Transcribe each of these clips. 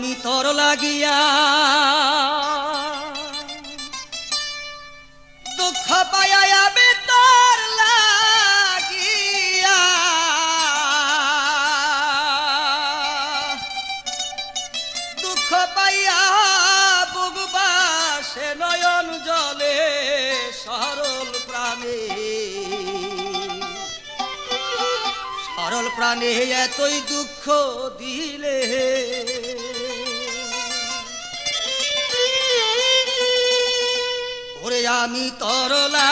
আমি তোর লাগিয়া। দুঃখ পায় আমি তোর লাগিয়া। দুঃখ পাইয়া বুগবাসে নয়ন জলে সরল প্রাণে। সরল প্রাণে এতই দুঃখ দিলে। আমি তরলা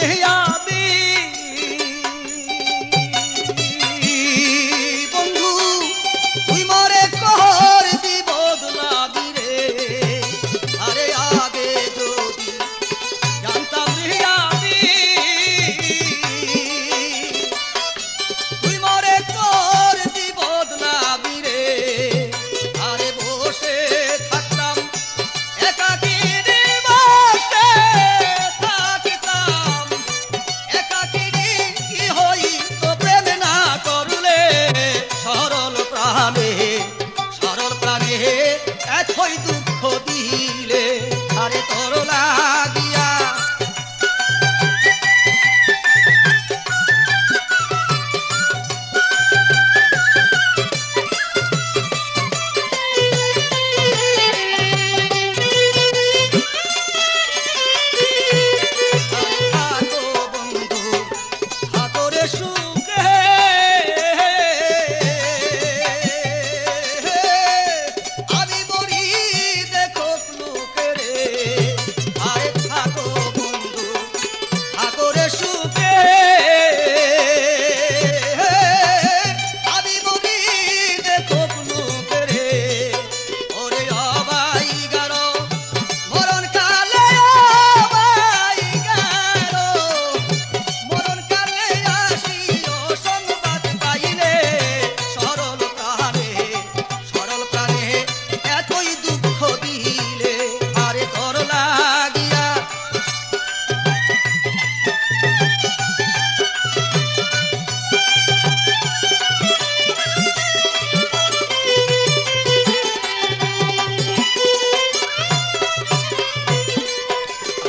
哎呀。হয়তো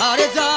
আর যা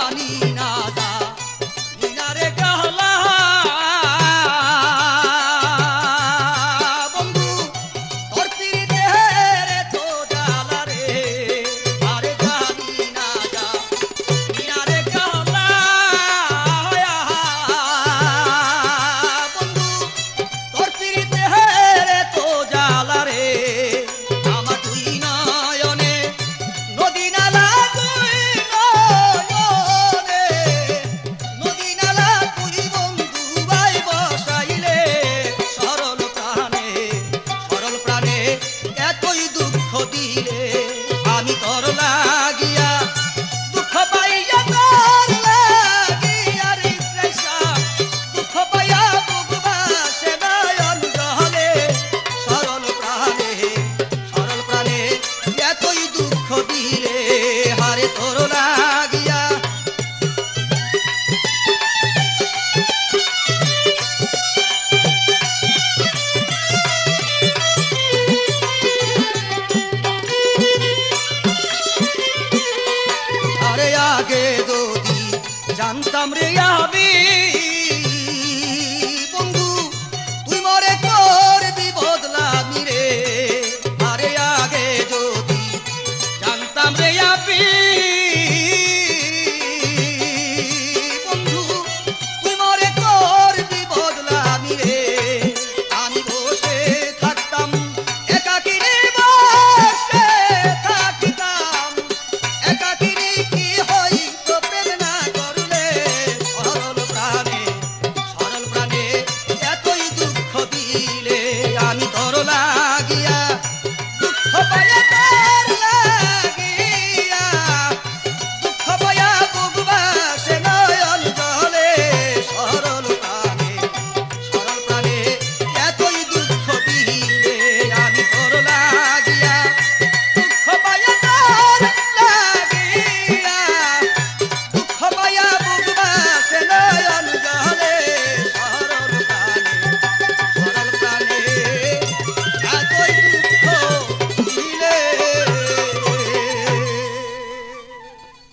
I'm Tamriya.